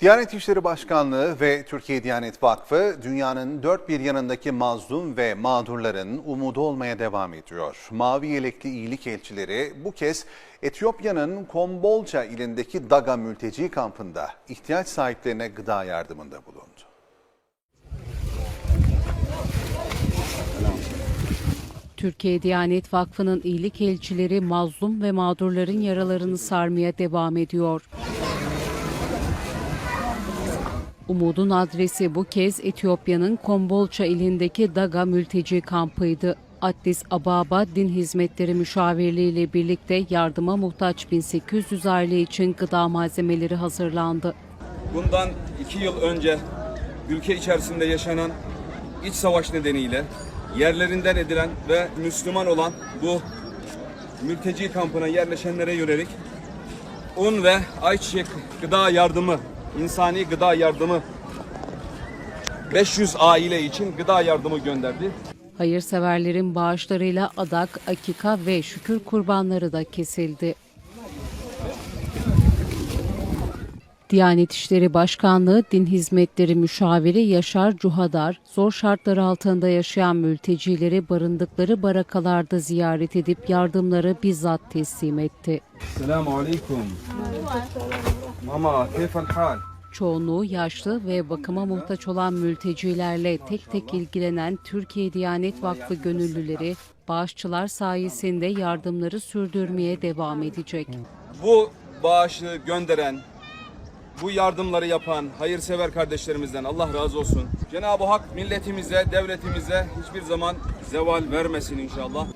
Diyanet İşleri Başkanlığı ve Türkiye Diyanet Vakfı dünyanın dört bir yanındaki mazlum ve mağdurların umudu olmaya devam ediyor. Mavi yelekli iyilik elçileri bu kez Etiyopya'nın Kombolça ilindeki Daga mülteci kampında ihtiyaç sahiplerine gıda yardımında bulundu. Türkiye Diyanet Vakfı'nın iyilik elçileri mazlum ve mağdurların yaralarını sarmaya devam ediyor. Umudun adresi bu kez Etiyopya'nın Kombolça ilindeki Daga mülteci kampıydı. Addis Ababa Din Hizmetleri Müşavirliği ile birlikte yardıma muhtaç 1800 aile için gıda malzemeleri hazırlandı. Bundan iki yıl önce ülke içerisinde yaşanan iç savaş nedeniyle yerlerinden edilen ve Müslüman olan bu mülteci kampına yerleşenlere yönelik un ve ayçiçek gıda yardımı, insani gıda yardımı 500 aile için gıda yardımı gönderdi. Hayırseverlerin bağışlarıyla adak, akika ve şükür kurbanları da kesildi. Diyanet İşleri Başkanlığı Din Hizmetleri Müşaviri Yaşar Cuhadar, zor şartlar altında yaşayan mültecileri barındıkları barakalarda ziyaret edip yardımları bizzat teslim etti. Selamun Aleyküm. Mama, keyfel hal? Çoğunluğu yaşlı ve bakıma muhtaç olan mültecilerle tek tek ilgilenen Türkiye Diyanet Vakfı gönüllüleri, bağışçılar sayesinde yardımları sürdürmeye devam edecek. Bu bağışı gönderen, bu yardımları yapan hayırsever kardeşlerimizden Allah razı olsun. Cenab-ı Hak milletimize, devletimize hiçbir zaman zeval vermesin inşallah.